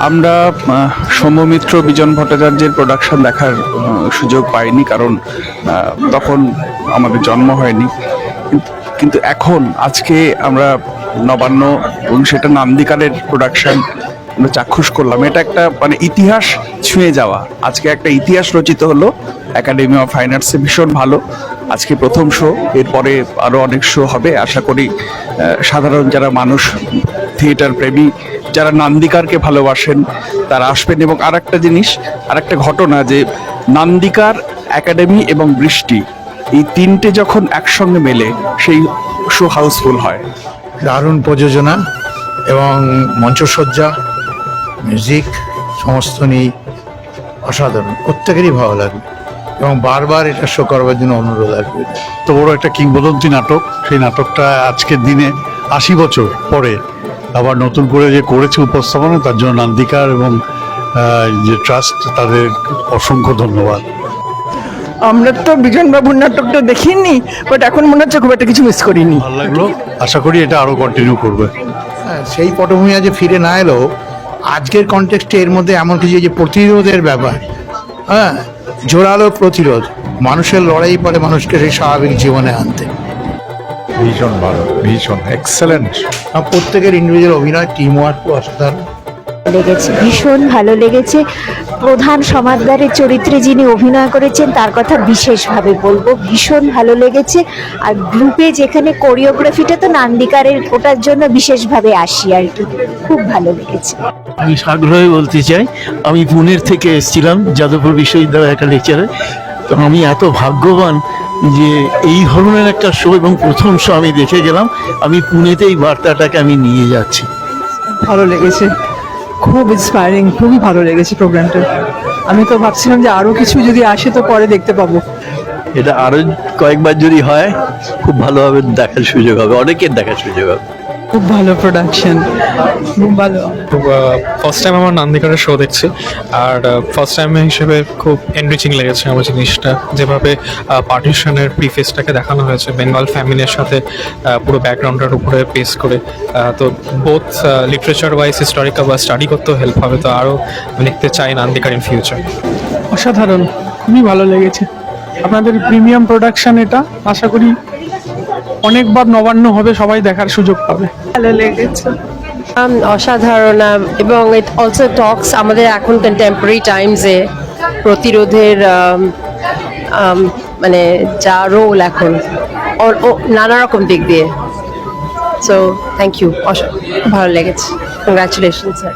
আমরা সৌম্যমিত্র বিজন ভট্টাচার্যের প্রোডাকশন দেখার সুযোগ পাইনি কারণ তখন আমাদের জন্ম হয়নি। কিন্তু- এখন, আজকে আমরা নবান্ন এবং সেটা নান্দিকারের প্রোডাকশন আমরা চাক্ষুষ করলাম। এটা একটা মানে ইতিহাস ছুঁয়ে যাওয়া। আজকে একটা ইতিহাস রচিত হলো। একাডেমি অফ ফাইন আর্টসে ভীষণ ভালো। আজকে প্রথম শো এরপরে আরও অনেক শো হবে। আশা করি সাধারণ যারা মানুষ থিয়েটার প্রেমী যারা নান্দিকারকে ভালোবাসেন তারা আসবেন। এবং আর একটা জিনিস আর একটা ঘটনা যে নান্দিকার একাডেমি এবং বৃষ্টি এই তিনটে যখন একসঙ্গে মেলে সেই শো হাউসফুল হয়। দারুণ প্রযোজনা এবং মঞ্চসজ্জা মিউজিক সমস্ত নিয়ে অসাধারণ। প্রত্যেকেরই ভালো লাগবে এবং বারবার এটা শো করবার জন্য অনুরোধ আসবে তো বড় একটা কিংবদন্তি নাটক সেই নাটকটা আজকের দিনে আশি বছর পরে আবার নতুন করে যে করেছে উপস্থাপনা তার জন্য নান্দিকার এবং যে ট্রাস্ট তাদের অসংখ্য ধন্যবাদ। আমরা তো বিজন বাবুর নাটকটা দেখিনি বাট এখন মনে হচ্ছে খুব একটা কিছু মিস করিনি। ভালো লাগল। আশা করি এটা আরও কন্টিনিউ করবে। হ্যাঁ, সেই পটভূমি আজ ফিরে না এলেও আজকের কনটেক্সটে এর মধ্যে এমন কিছু যে প্রতিরোধের ব্যাপার হ্যাঁ জোরালো প্রতিরোধ মানুষের লড়াই পরে মানুষকে সেই স্বাভাবিক জীবনে আনতে। ভীষণ ভালো ভীষণ এক্সেলেন্ট প্রত্যেকের ইন্ডিভিজুয়াল অভিনয় টিম ওয়ার্ক অসাধারণ। লেগেছে ভীষণ ভালো লেগেছে। প্রধান সমাদদারের চরিত্রে যিনি অভিনয় করেছেন তার কথা বিশেষভাবে বলব ভীষণ ভালো লেগেছে। আর গ্রুপে যেখানে কোরিওগ্রাফিটা তো নান্দিকারের ওটার জন্য বিশেষভাবে আসি আর কি। খুব ভালো লেগেছে। আমি সাগ্রহে বলতে চাই আমি পুনের থেকে এসেছিলাম যাদবপুর বিশ্ববিদ্যালয়ের একটা লেকচারে তো আমি এত ভাগ্যবান যে এই ধরনের একটা শো এবং প্রথম শো আমি দেখে গেলাম আমি পুনেতে এই বার্তাটাকে আমি নিয়ে যাচ্ছি। ভালো লেগেছে। খুব ইন্সপায়ারিং খুবই ভালো লেগেছে প্রোগ্রামটা আমি তো ভাবছিলাম যে আরও কিছু যদি আসে তো পরে দেখতে পাবো। এটা আরও কয়েকবার যদি হয় খুব ভালোভাবে দেখার সুযোগ হবে অনেকের দেখার সুযোগ হবে। খুব ভালো প্রোডাকশন খুব ভালো। ফার্স্ট টাইম আমার নান্দিকারের শো দেখছি আর ফার্স্ট টাইম হিসেবে খুব এনরিচিং লেগেছে আমার জিনিসটা। যেভাবে পার্টিশনের প্রিফেসটাকে দেখানো হয়েছে বেঙ্গল ফ্যামিলির সাথে পুরো ব্যাকগ্রাউন্ডের উপরে পেস করে। তো বোথ লিটারেচার ওয়াইজ হিস্টোরিক্যাল বা স্টাডি করতেও হেল্প হবে তো আরও লিখতে চাই নান্দিকার ইন ফিউচার অসাধারণ খুবই ভালো লেগেছে। আপনাদের প্রিমিয়াম প্রোডাকশন এটা আশা করি অনেকবার নবান্ন হবে, সবাই দেখার সুযোগ পাবে। ভালো লেগেছে। অসাধারণ এবং ইট অলসো টক্স আমাদের এখন কন্টেম্পোরারি টাইমসে প্রতিরোধের মানে যা রোল এখন। নানা রকম দিক দিয়ে। সো থ্যাংক ইউ ভালো লেগেছে। Congratulation sir